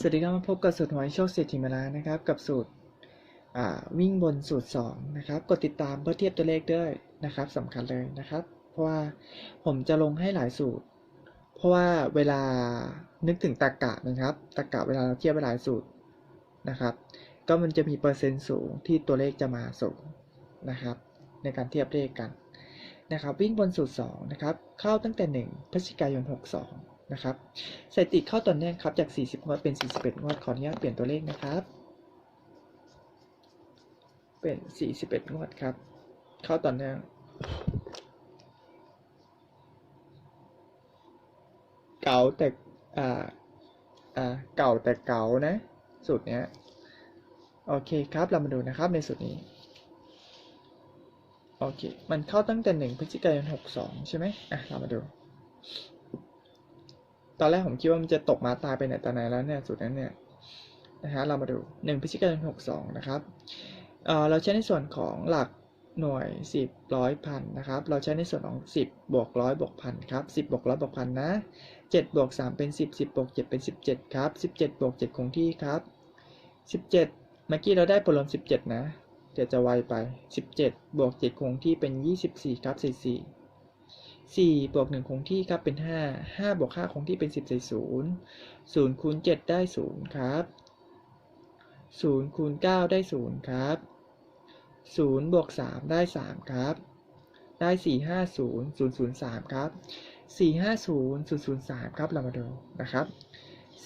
สวัสดีครับมาพบกับสูตรหวยโชคเศรษฐีมาล้วนะครับ กับสูตรวิ่งบนสูตร 2 นะครับกดติดตามเพื่อเทียบตัวเลขด้วยนะครับสำคัญเลยนะครับ เพราะว่าผมจะลงให้หลายสูตร เพราะว่าเวลานึกถึงตรรกะนะครับตรรกะเวลาเราเทียบไปหลายสูตรนะครับ ก็มันจะมีเปอร์เซ็นต์สูงที่ตัวเลขจะมาสูงนะครับ ในการเทียบเลขกันนะครับ วิ่งบนสูตร2นะครับเข้าตั้งแต่ 1พฤศจิกายน 62 นะครับสถิติเข้าตอนนี้ครับจาก 40 งวดเป็น 41 งวดขออนุญาตเปลี่ยนตัวเลขนะครับ เป็น 41 งวดครับ เข้าตอนนี้เก่าแต่อ่าอ่าเก่าแต่เก่านะ สูตรเนี้ยโอเคครับเรามาดูนะครับในสูตรนี้โอเค มันเข้าตั้งแต่ 1 พฤศจิกายน 62 ใช่ไหมอะ เรามาดู ตอนแรกผมคิดว่ามันจะตกมาตายไปไหนแต่ไหนแล้วเนี่ยสูตรนั้นเนี่ยนะฮะเรามาดู1พฤศจิกายน62 นะครับเเราใช้ในส่วนของหลักหน่วย 10ร้อยพันนะครับ เราใช้ในส่วนของ 10บวกร้อยบวกพันครับ10บวกร้อยบวกพันนะ7บวก3เป็น 10 10บวก7เป็น 17 ครับ 17บวก7คงที่ครับ 17 เมื่อกี้เราได้ผลรวม17 นะ เดี๋ยวจะไวไป 17บวก7คงที่เป็น 24 ครับ 44 สี่บวกหนึ่งคงที่ครับเป็นห้าห้าบวกห้าคงที่เป็นสิบใส่ศูนย์ศูนย์คูณเจ็ดได้ศูนย์ครับศูนย์คูณเก้าได้ศูนย์ครับศูนย์บวกสามได้สามครับ ได้สี่ห้าศูนย์ศูนย์ศูนย์สามครับสี่ห้าศูนย์ศูนย์ศูนย์สามครับเรามาดูนะครับ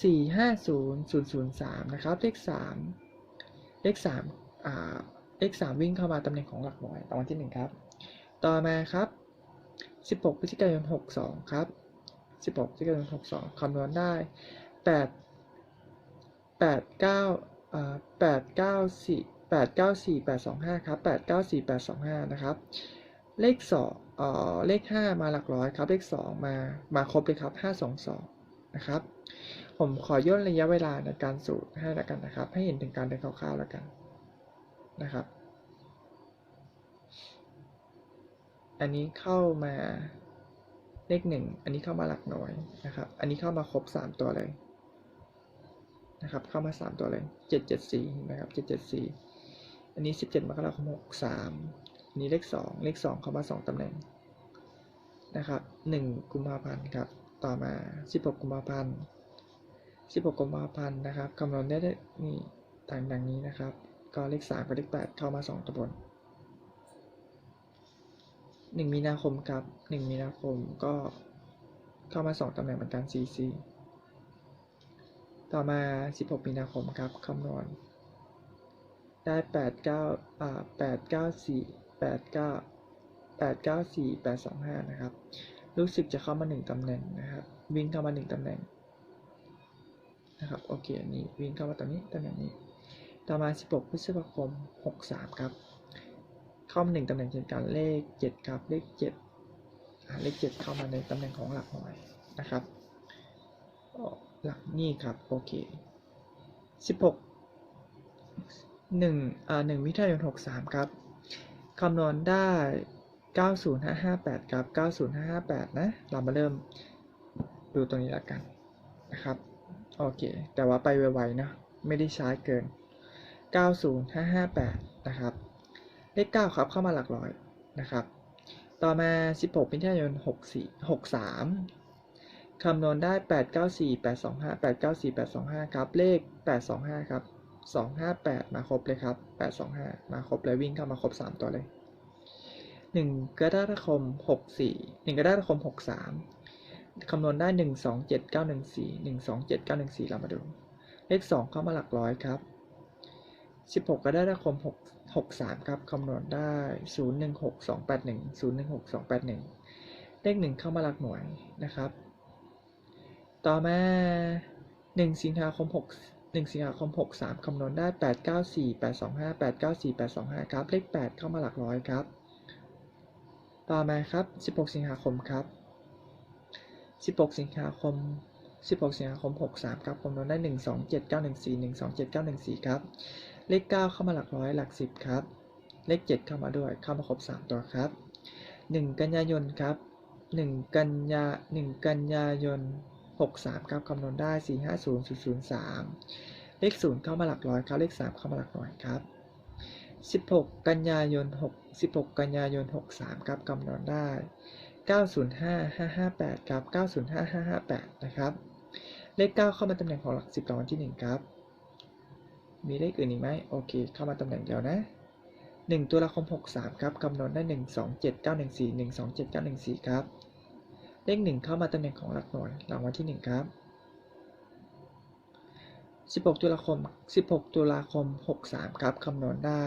สี่ห้าศูนย์ศูนย์ศูนย์สามนะครับ เลขสามเลขสามอ่าเลขสามวิ่งเข้ามาตำแหน่งของหลักหน่วยรางวัลที่หนึ่งครับ ต่อมาครับ 16พฤศจิกายน 62 ครับ 16พฤศจิกายน 62 คำนวณได้ 8 8 9อ่า8 9 4 8 9 4 8 2 5 ครับ 8 9 4 8 2 5 นะครับ เลข2เอ่อเลข 5 มาหลักร้อยครับ เลข 2 มา มาครบเลยครับ 5 2 2 นะครับ ผมขอย่นระยะเวลาในการสูตรให้แล้วกันนะครับ ให้เห็นถึงการเดินคร่าวๆแล้วกันนะครับ อันนี้เข้ามาเลขหนึ่งอันนี้เข้ามาหลักหน่วยนะครับ อันนี้เข้ามาครบสามตัวเลยนะครับ เข้ามาสามตัวเลยเจ็ดเจ็ดสี่นะครับเจ็ดเจ็ดสี่อันนี้สิบเจ็ดมกราคมหกสามอันนี้เลขสองเลขสองเข้ามาสองตำแหน่งนะครับหนึ่งกุมภาพันธ์ครับ ต่อมาสิบหกกุมภาพันธ์สิบหกกุมภาพันธ์นะครับคำนวณได้ได้นี่ต่างดังนี้นะครับ ก็เลขสามกับเลขแปดเข้ามาสองตำแหน่ง หนึ่งมีนาคมครับหนึ่งมีนาคมก็เข้ามาสองตำแหน่งเหมือนกัน CC ต่อมา 16 มีนาคมครับคำนวณได้ 8 9อ่า8 9 4 8 9 8 9 4 8 2 5 นะครับ รู้สึกจะเข้ามา 1 ตำแหน่งนะครับ วิ่งเข้ามา 1 ตำแหน่งนะครับ โอเค อันนี้วิ่งเข้ามาตรงนี้ตำแหน่งนี้ ต่อมา 16 พฤษภาคม 63 ครับ เข้ามหนึ่งตำแหน่งเช่นกันเลข7ครับเลข7อ่าเลข7เข้ามาในตำแหน่งของหลักหน่วยนะครับหลักนี่ครับโอเค16 1อ่า1มิถุนายน63ครับคำนวณได้ 90558 ครับ 90558 นะ เรามาเริ่มดูตรงนี้แล้วกันนะครับ โอเค แต่ว่าไปไวๆนะ ไม่ได้ช้าเกิน 90558 นะครับ เลข 9 ครับ เข้ามาหลักร้อยนะครับ ต่อมา 16มิถุนายน64 63 คำนวณได้ 894 825 894 825 ครับ เลข 825 ครับ 258 มาครบเลยครับ 825 มาครบเลยวิ่งเข้ามาครบ 3 ตัวเลย 1 กรกฎาคม 64 1 กรกฎาคม 63 คำนวณได้ 127914 127914 เรามาดู เลข 2 เข้ามาหลักร้อยครับ 16 กรกฎาคม 6 63 ครับคำนวณได้ 016281 016281 เลข1เข้ามาหลักหน่วยนะครับ ต่อมา 1 สิงหาคม 6 1 สิงหาคม 63 คำนวณได้ 894 825 894 825 ครับ เลข 8 เข้ามาหลักร้อยครับ ต่อมาครับ 16 สิงหาคมครับ 16 สิงหาคม16สิงหาคม 63 ครับคำนวณได้ 127914 127914ครับ เลข 9 เข้ามาหลักร้อยหลัก 10 ครับ เลข 7 เข้ามาด้วยเข้ามาครบ 3 ตัวครับ 1 กันยายนครับ 1 กันยา 1 กันยายน 63 ครับคำนวณได้ 450003 เลข 0 เข้ามาหลักร้อยครับ เลข 3 เข้ามาหลักหน่วยครับ 16 กันยายน 6 16 กันยายน 63 ครับคำนวณได้ 905558 ครับ 905558 นะครับ เลข 9 เข้ามาตำแหน่งของหลัก 10รางวัลที่ 1 ครับ มีเลขอื่นอีกไหมโอเค เข้ามาตำแหน่งเดียวนะ 1ตุลาคม63 ครับคำนวณได้ 127914 127914 ครับ เลข 1 เข้ามาตำแหน่งของหลักหน่วยรางวัลที่ 1 ครับ 16 ตุลาคม 16 ตุลาคม 63 ครับคำนวณได้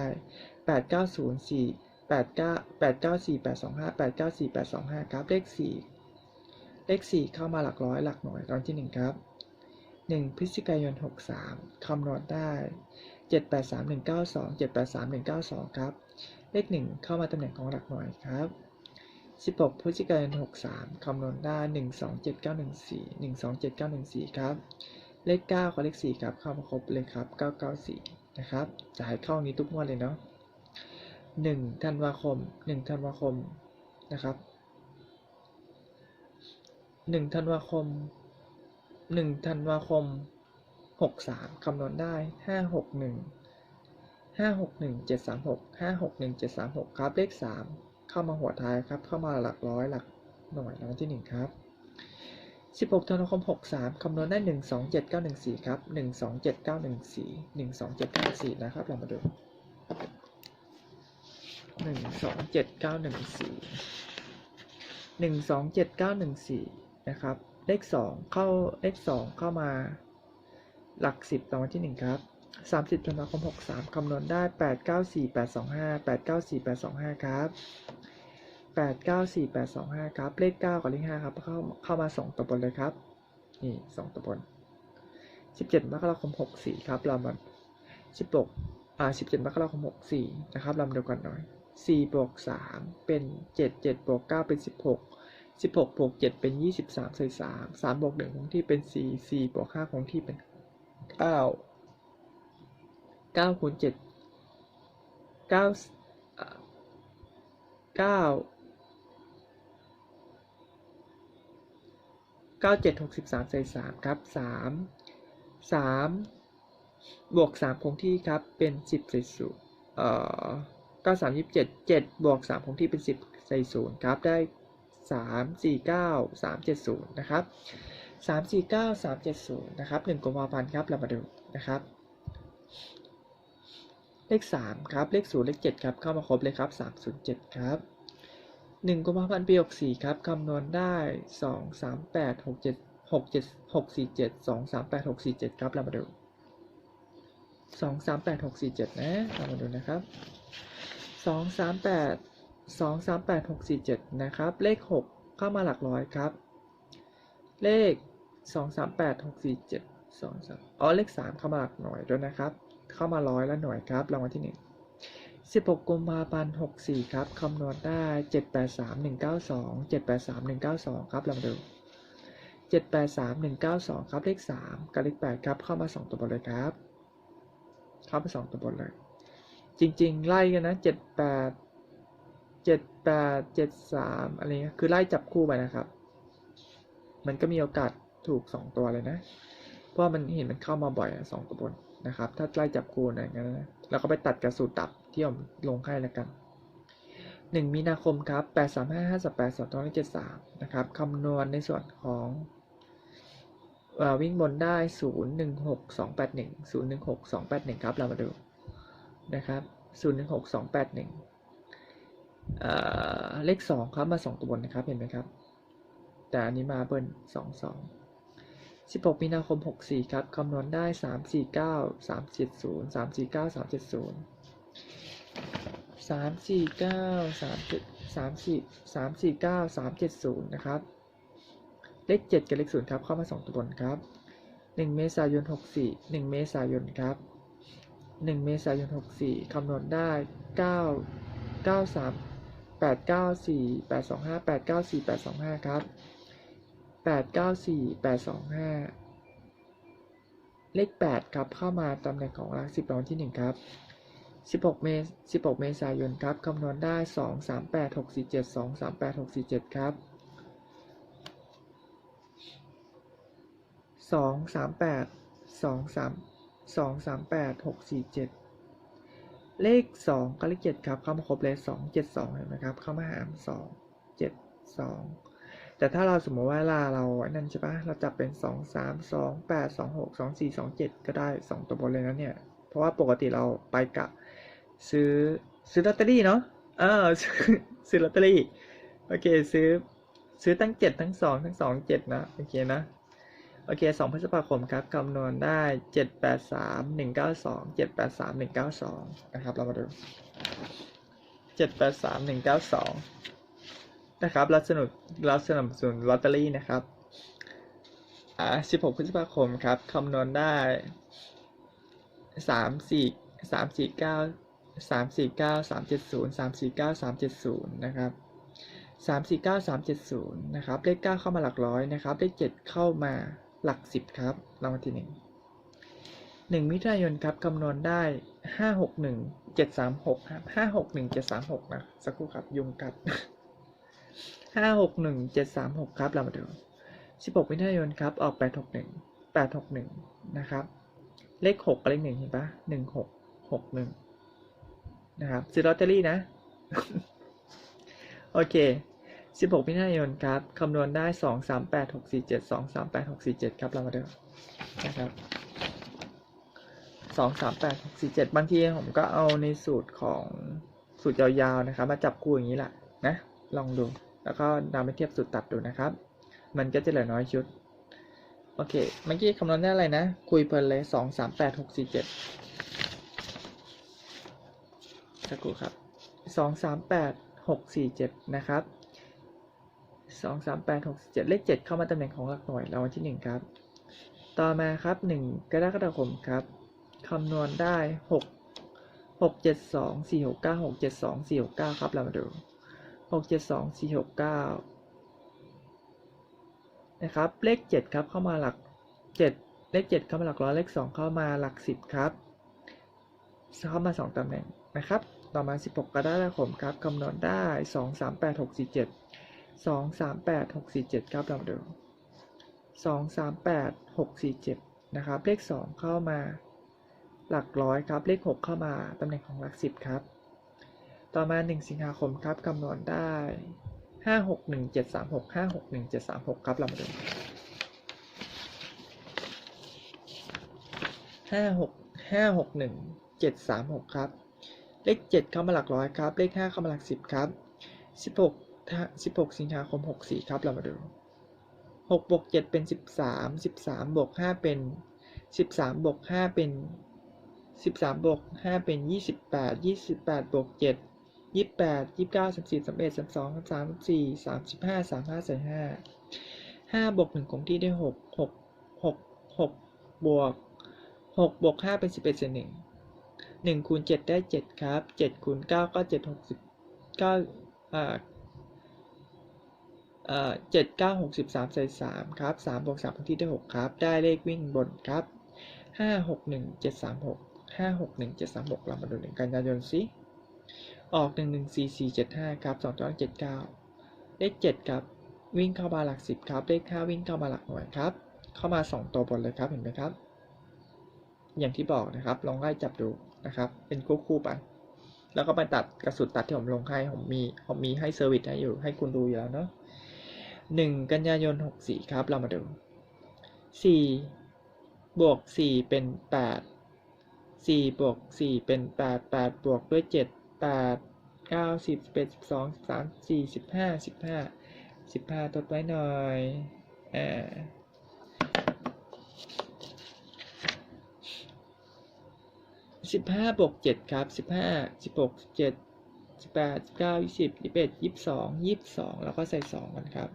8904 89 894 825 894 825 ครับ เลข 4 เลข 4 เข้ามาหลักร้อยหลักหน่วยรางวัลที่ 1 ครับ 1 พฤศจิกายน 63คำนวณได้ 783192 783192 ครับ เลข 1 เข้ามาตำแหน่งของหลักหน่วยครับ 16 พฤศจิกายน 63คำนวณได้ 127914 127914 ครับ เลข 9กับเลข 4 ครับ เข้ามาครบเลยครับ 994 นะครับจะให้เข้านี้ทุกงวดเลยเนาะ1ธันวาคม 1 ธันวาคม นะครับ 1 ธันวาคม หนึ่งธันวาคมหกสามคำนวณได้ห้าหกหนึ่งห้าหกหนึ่งเจ็ดสามหกห้าหกหนึ่งเจ็ดสามหกครับเลขสามเข้ามาหัวท้ายครับ เข้ามาหลักร้อยหลักหน่วยรางวัลที่หนึ่งครับสิบหกธันวาคมหกสามคำนวณได้หนึ่งสองเจ็ดเก้าหนึ่งสี่ครับหนึ่งสองเจ็ดเก้าหนึ่งสี่หนึ่งสองเจ็ดเก้าสี่นะครับ เรามาดูหนึ่งสองเจ็ดเก้าหนึ่งสี่หนึ่งสองเจ็ดเก้าหนึ่งสี่นะครับ เลข 2 เข้าเลข 2 เข้ามา หลัก 10รางวัลที่ 1 ครับ 30ธันวาคม63คำนวณได้ 894825 894825 ครับ 894825 ครับ เลข 9 กับเลข 5 ครับ เข้าเข้ามา 2 ตัวบนเลยครับ นี่ 2 ตัวบน 17 มกราคม 64 ครับ เรามา 16 อ่า 17 มกราคม 64 นะครับเรามาดูกันหน่อย4บวก3เป็น 7 7บวก9เป็น 16 16บวก7เป็น 23ใส่3 3บวก1คงที่เป็น4 4บวก5คงที่เป็น 9 9คูณ7 9อ่า9เก้าเจ็ดหกสิบสามใส่สามครับสามสามบวกสามคงที่ครับ เป็นสิบใส่ศูนย์เอ่อเก้าสามยี่สิบเจ็ดเจ็ดบวกสามคงที่เป็นสิบใส่ศูนย์ครับ ได้ สามสี่เก้าสามเจ็ดศูนย์นะครับสามสี่เก้าสามเจ็ดศูนย์นะครับหนึ่งกุมภาพันธ์ครับ เรามาดูนะครับ เลขสามครับ เลขศูนย์เลขเจ็ดครับ เข้ามาครบเลยครับสามศูนย์เจ็ดครับหนึ่งกุมภาพันธ์ปีหกสี่ครับ คำนวณได้สองสามแปดหกเจ็ดหกเจ็ดหกสี่เจ็ดสองสามแปดหกสี่เจ็ดครับ เรามาดูสองสามแปดหกสี่เจ็ดนะ เรามาดูนะครับสอง สามแปดสองสามแปดหกสี่เจ็ดนะครับ เลขหกเข้ามาหลักร้อยครับ เลขสองสามแปดหกสี่เจ็ดสองสามอ๋อเลขสามเข้ามาหลักหน่วยด้วยนะครับ เข้ามาร้อยละหน่วยครับรางวัลที่หนึ่งสิบหกกุมภาพันธ์หกสี่ครับคำนวณได้เจ็ดแปดสามหนึ่งเก้าสองเจ็ดแปดสามหนึ่งเก้าสองครับลองดูเจ็ดแปดสามหนึ่งเก้าสองครับ เลขสามกับเลขแปดครับ เข้ามาสองตัวบนเลยครับ เข้ามาสองตัวบนเลย จริง ๆ ไล่กันนะเจ็ดแปด เจ็ดแปดเจ็ดสามอะไรเงี้ยคือไล่จับคู่ไปนะครับ มันก็มีโอกาสถูกสองตัวเลยนะ เพราะมันเห็นมันเข้ามาบ่อยสองตัวบนนะครับ ถ้าไล่จับคู่นะอย่างนั้นนะแล้วก็ไปตัดกับสูตรตับที่ผมลงให้แล้วกันหนึ่งมีนาคมครับแปดสามห้าห้าสแปดสองตัวเลขเจ็ดสามนะครับคำนวณในส่วนของวิ่งบนได้ศูนย์หนึ่งหกสองแปดหนึ่งศูนย์หนึ่งหกสองแปดหนึ่งครับเรามาดูนะครับศูนย์หนึ่งหกสองแปดหนึ่ง เลขสองครับมาสองตัวบนนะครับเห็นไหมครับ แต่อันนี้มาเบิ้ลสองสองสิบหกมีนาคมหกสี่ครับคำนวณได้สามสี่เก้าสามเจ็ดศูนย์สามสี่เก้าสามเจ็ดศูนย์สามสี่เก้าสามเจ็ดสามสี่สามสี่เก้าสามเจ็ดศูนย์นะครับ เลขเจ็ดกับเลขศูนย์ครับเข้ามาสองตัวบนครับหนึ่งเมษายนหกสี่หนึ่งเมษายนครับหนึ่งเมษายนหกสี่คำนวณได้เก้าเก้าสาม 8 9 4 8 2 5 8 9 4 8 2 5 ครับ 8 9 4 8 2 5 เลข 8 ครับ เข้ามาตำแหน่งของรัก10รางวัที่ 1 ครับ 16 เมษ16 เมษายนครับคำนวณได้ 2 3 8 6 4 7 2 3 8 6 4 7 ครับ 2 3 8 2 3 2 3 8 6 4 7 เลขสองกับเลขเจ็ดครับเข้ามาครบเลยสองเจ็ดสองเห็นไหมครับ เข้ามาหารสองเจ็ดสองแต่ถ้าเราสมมติว่าเวลาเราอันนั่นใช่ปะเราจับเป็นสองสามสองแปดสองหกสองสี่สองเจ็ดก็ได้สองตัวบนเลยนะเนี่ย เพราะว่าปกติเราไปกะซื้อซื้อลอตเตอรี่เนาะเออซื้อซื้อลอตเตอรี่ โอเค ซื้อซื้อทั้งเจ็ดทั้งสองทั้งสองเจ็ดนะ โอเคนะ โอเคสองพฤษภาคมครับคำนวณได้เจ็ดแปดสามหนึ่งเก้าสองเจ็ดแปดสามหนึ่งเก้าสองนะครับ เรามาดูเจ็ดแปดสามหนึ่งเก้าสองนะครับเราสนุนเราสนับสนุนลอตเตอรี่นะครับอ่า16 พฤษภาคมครับคำนวณได้ 3 4 3 4 9 3 4 9 3 7 0 3 4 9 3 7 0นะครับ3 4 9 3 7 0นะครับ เลข 9 เข้ามาหลักร้อยนะครับ เลข 7 เข้ามา หลัก 10 ครับรางวัลที่ 1 1 มิถุนายนครับคำนวณได้ 5 6 1 7 3 6ครับ5 6 1 7 3 6 นะ สักครู่ครับ ยุงกัดห้าหกหนึ่งเจ็ดสามหกครับ เรามาดูสิบหกมิถุนายนครับ ออกแปดหกหนึ่งแปดหกหนึ่งนะครับ เลขหกกับเลขหนึ่งเห็นปะหนึ่งหกหกหนึ่งนะครับซื้อลอตเตอรี่นะ โอเค สิบหกมิถุนายนครับคำนวณได้สองสามแปดหกสี่เจ็ดสองสามแปดหกสี่เจ็ดครับเรามาดูนะครับสองสามแปดหกสี่เจ็ดบางทีผมก็เอาในสูตรของสูตรยาวๆนะครับ มาจับคู่อย่างนี้แหละนะ ลองดู แล้วก็นำไปเทียบสูตรตัดดูนะครับ มันก็จะเหลือน้อยชุด โอเค เมื่อกี้คำนวณได้อะไรนะ คุยเพลินเลยสองสามแปดหกสี่เจ็ดสักครู่ครับสองสามแปดหกสี่เจ็ดนะครับ สองสามแปดหกสี่เจ็ดเลขเจ็ดเข้ามาตำแหน่งของหลักหน่วยรางวัลที่หนึ่งครับ ต่อมาครับหนึ่งกรกฎาคมครับคำนวณได้หกหกเจ็ดสองสี่หกเก้าหกเจ็ดสองสี่หกเก้าครับเรามาดูหกเจ็ดสองสี่หกเก้านะครับเลขเจ็ดครับเข้ามาหลักเจ็ดเลขเจ็ดเข้ามาหลักร้อยเลขสองเข้ามาหลักสิบครับเข้ามาสองตำแหน่งนะครับ ต่อมาสิบหกกรกฎาคมครับคำนวณได้สองสามแปดหกสี่เจ็ด สองสามแปดหกสี่เจ็ดครับเรามาดูสองสามแปดหกสี่เจ็ดนะครับ เลขสองเข้ามา หลักร้อยครับ เลขหกเข้ามาตำแหน่งของหลักสิบครับ ต่อมา1สิงหาคมครับคำนวณได้5 6 1 7 3 6 5 6 1 7 3 6ครับเรามาดู5 6 5 6 1 7 3 6ครับ เลข7เข้ามาหลักร้อยครับ เลข5เข้ามาหลัก10ครับ16 ถ้า16สิงหาคม64ครับเรามาดู6บวก7เป็น13 13บสามบวก5เป็น13บสามบวก5เป็นสิบสามบวกห้าเป็นยี่สิบแปดยี่สิบแปดบวกเจ็ดยี่แปดยี่เก้าสามสี่สามเอ็ดสามสองสามสามสิบสี่สามสิบห้าสามห้าใส่ห้าห้าบวกหนึ่งคงที่ได้หกหกหกหกบวกหกบวกห้าเป็นสิบเอ็ดส่วนหนึ่งหนึ่งคูณเจ็ดได้เจ็ดครับเจ็ดคูณเก้าก็เจ็ดหกสิบเก้าอ่า เจ็ดเก้าหกสิบสามใส่สามครับสามบวกสามคงที่ได้หกครับ ได้เลขวิ่งบนครับห้าหกหนึ่งเจ็ดสามหกห้าหกหนึ่งเจ็ดสามหกเรามาดูหนึ่งกันยายนสิออกหนึ่งหนึ่งสี่สี่เจ็ดห้าครับสองตัวเจ็ดเก้าเลขเจ็ดครับ วิ่งเข้ามาหลักสิบครับ เลขห้าวิ่งเข้ามาหลักหน่วยครับ เข้ามาสองตัวบนเลยครับเห็นไหมครับ อย่างที่บอกนะครับลองไล่จับดูนะครับ เป็นคู่คู่ไปแล้วก็มาตัดกระสุนตัดที่ผมลงให้ผมมีผมมีให้เซอร์วิสให้อยู่ให้คุณดูอยู่แล้วเนาะ หนึ่งกันยายนหกสี่ครับ เรามาดูสี่บวกสี่เป็นแปดสี่บวกสี่เป็นแปดแปดบวกด้วยเจ็ดแปดเก้าสิบสิบเอ็ดสิบสองสิบสามสี่สิบห้าสิบห้าสิบห้าทดไว้หน่อยอ่าสิบห้าบวกเจ็ดครับสิบห้าสิบหกสิบเจ็ดสิบแปดสิบเก้ายี่สิบยี่สิบเอ็ดยี่สิบสองยี่สิบสองแล้วก็ใส่สองกันครับ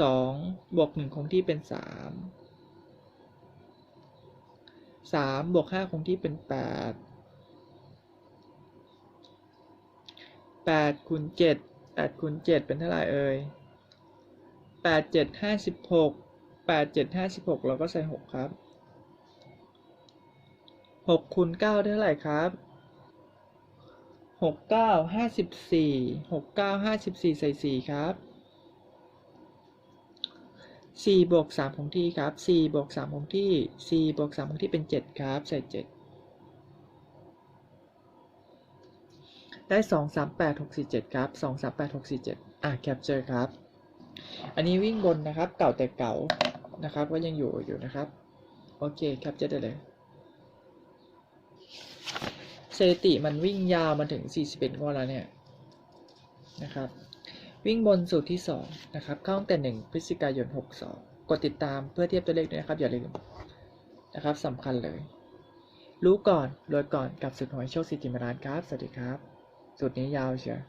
สองบวกหนึ่งคงที่เป็นสามสามบวกห้าคงที่เป็นแปดแปดคูณเจ็ดแปดคูณเจ็ดเป็นเท่าไหร่เอ่ยแปดเจ็ดห้าสิบหกแปดเจ็ดห้าสิบหกเราก็ใส่หกครับหกคูณเก้าได้เท่าไหร่ครับหกเก้าห้าสิบสี่หกเก้าห้าสิบสี่ใส่สี่ครับ สี่บวกสามคงที่ครับสี่บวกสามคงที่สี่บวกสามคงที่เป็นเจ็ดครับ ใส่เจ็ดได้สองสามแปดหกสี่เจ็ดครับสองสามแปดหกสี่เจ็ดอะแคปเจอร์ครับ อันนี้วิ่งบนนะครับ เก่าแต่เก่านะครับ ก็ยังอยู่อยู่นะครับ โอเคแคปเจอร์ได้เลยสถิติมันวิ่งยาวมาถึง 41งวดแล้วเนี่ยนะครับ วิ่งบนสูตรที่ 2 นะครับ เข้าตั้งแต่ 1 พฤศจิกายน 62 กดติดตามเพื่อเทียบตัวเลขด้วยนะครับ อย่าลืมนะครับสำคัญเลย รู้ก่อนรวยก่อนกับสุดหอยโชคสิทธิมรานครับ สวัสดีครับ สูตรนี้ยาวเชียว